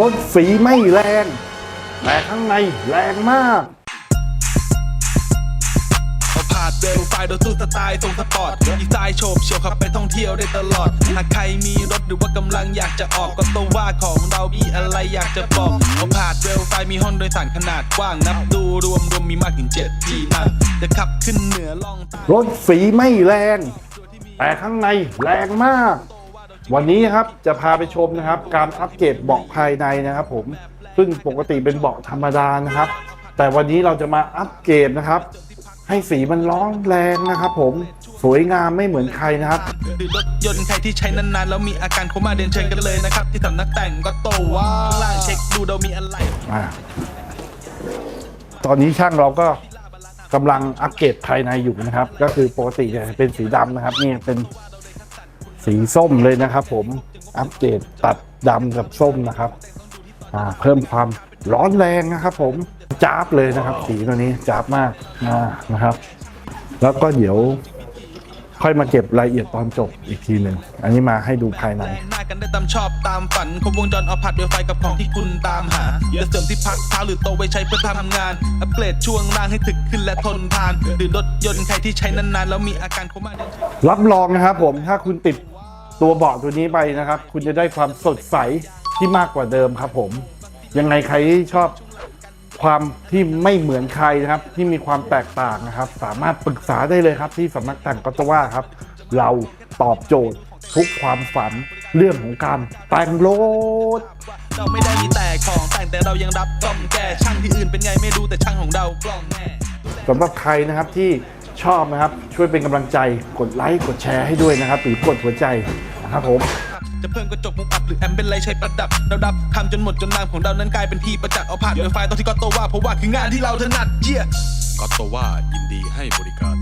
รถสีไม่แรง แต่ข้างในแรงมากเอาผาดเร็วไฟโดยตู้สไตล์ทรงสปอร์ตดีไซน์โฉบเฉียวขับไปท่องเที่ยวได้ตลอด หากใครมีรถหรือว่ากำลังอยากจะออกก็ตัวว่าของเรามีอะไรอยากจะบอกเอาผาดเร็วไฟมีห้องโดยสารขนาดกว้างนับดูรวมรวมมีมากถึงเจ็ดที่นั่งจะขับขึ้นเหนือล่องใต้รถสีไม่แรง แต่ข้างในแรงมาก วันนี้ครับจะพาไปชมนะครับ การอัปเกรดเบาะภายในนะครับ ผมซึ่งปกติเป็นเบาะธรรมดานะครับ แต่วันนี้เราจะมาอัปเกรดนะครับ ให้สีมันร้องแรงนะครับ ผมสวยงามไม่เหมือนใครนะครับหรือรถยนต์ใครที่ใช้นานๆแล้วมีอาการโคม่าเดินเชิญกันเลยนะครับ ที่สำนักแต่งก็โตว่าข้างล่างเช็คดูเรามีอะไรอ่าตอนนี้ช่างเราก็กำลังอัปเกรดภายในอยู่นะครับ ก็คือปกติจะเป็นสีดำนะครับ นี่เป็น สีส้มเลยนะครับผมอัปเกรดตัดดำกับส้มนะครับอ่าเพิ่มความร้อนแรงนะครับผมจ้าบเลยนะครับ สีตัวนี้จ้าบมากอ่านะครับ แล้วก็เดี๋ยวค่อยมาเก็บรายละเอียดตอนจบอีกทีหนึ่ง อันนี้มาให้ดูภายในหน้ากันได้ตามชอบตามฝันครบวงจรเอาผัดด้วยไฟกับของที่คุณตามหาจะเสริมที่พักเท้าหรือโตะไว้ใช้เพื่อทำงาน อัปเกรดช่วงล่างให้ถึกขึ้นและทนทาน หรือรถยนต์ใครที่ใช้นานๆ แล้วมีอาการโคม่าเดินรับรองนะครับผมถ้าคุณติด ตัวเบาะตัวนี้ไปนะครับ คุณจะได้ความสดใสที่มากกว่าเดิมครับผม ยังไงใครที่ชอบความที่ไม่เหมือนใครนะครับ ที่มีความแตกต่างนะครับ สามารถปรึกษาได้เลยครับ ที่สำนักแต่งก็ตว่าครับ เราตอบโจทย์ทุกความฝันเรื่องของการแต่งรถเราไม่ได้มีแต่ของแต่งแต่เรายังรับซ่อมแก้ช่างที่อื่นเป็นไงไม่รู้แต่ช่างของเรากล้องแน่สำหรับใครนะครับที่ ชอบนะครับ ช่วยเป็นกำลังใจกดไลค์กดแชร์ให้ด้วยนะครับ หรือกดหัวใจนะครับผมจะเพิ่มกระจกมุมอับหรือแอมเป็นไรใช้ประดับเราดับทำจนหมดจนนามของเรานั้นกลายเป็นที่ประจักษ์เอาผ่านโดยไฟตอนที่ก็โตว่าเพราะว่าคืองานที่เราถนัดเยี่ยก็โตว่ายินดีให้บริการ